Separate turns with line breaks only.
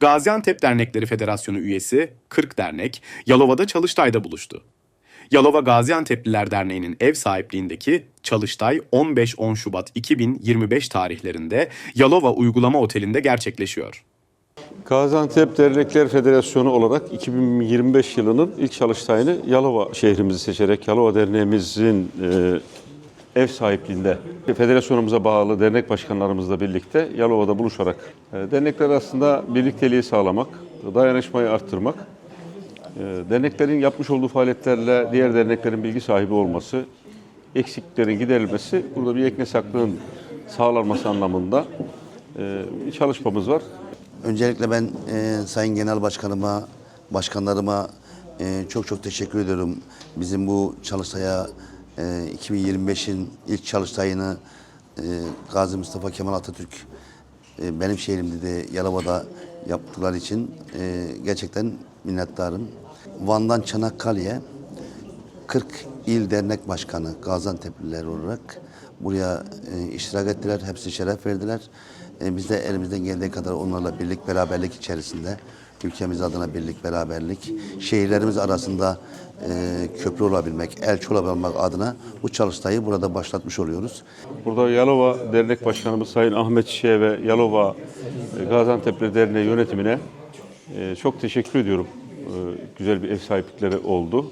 Gaziantep Dernekleri Federasyonu üyesi 40 dernek Yalova'da Çalıştay'da buluştu. Yalova Gaziantep'liler Derneği'nin ev sahipliğindeki Çalıştay 15-10 Şubat 2025 tarihlerinde Yalova Uygulama Oteli'nde gerçekleşiyor.
Gaziantep Dernekler Federasyonu olarak 2025 yılının ilk çalıştayını Yalova şehrimizi seçerek Yalova Derneğimizin e, ev sahipliğinde federasyonumuza bağlı dernek başkanlarımızla birlikte Yalova'da buluşarak e, dernekler arasında birlikteliği sağlamak, dayanışmayı arttırmak, e, derneklerin yapmış olduğu faaliyetlerle diğer derneklerin bilgi sahibi olması, eksiklerin giderilmesi, burada bir eknesaklığın sağlanması anlamında e, bir çalışmamız var.
Öncelikle ben e, Sayın Genel Başkanıma, başkanlarıma e, çok çok teşekkür ediyorum. Bizim bu çalıştaya e, 2025'in ilk çalıştayını e, Gazi Mustafa Kemal Atatürk e, benim şehrimde de Yalova'da yaptıkları için e, gerçekten minnettarım. Van'dan Çanakkale'ye 40 il dernek başkanı Gaziantep'liler olarak buraya e, iştirak ettiler. Hepsi şeref verdiler. E, biz de elimizden geldiği kadar onlarla birlik, beraberlik içerisinde ülkemiz adına birlik, beraberlik, şehirlerimiz arasında e, köprü olabilmek, elçi olabilmek adına bu çalıştayı burada başlatmış oluyoruz.
Burada Yalova Dernek Başkanımız Sayın Ahmet Çiçek'e ve Yalova e, Gaziantep'li Derneği yönetimine e, çok teşekkür ediyorum. E, Güzel bir ev sahiplikleri oldu.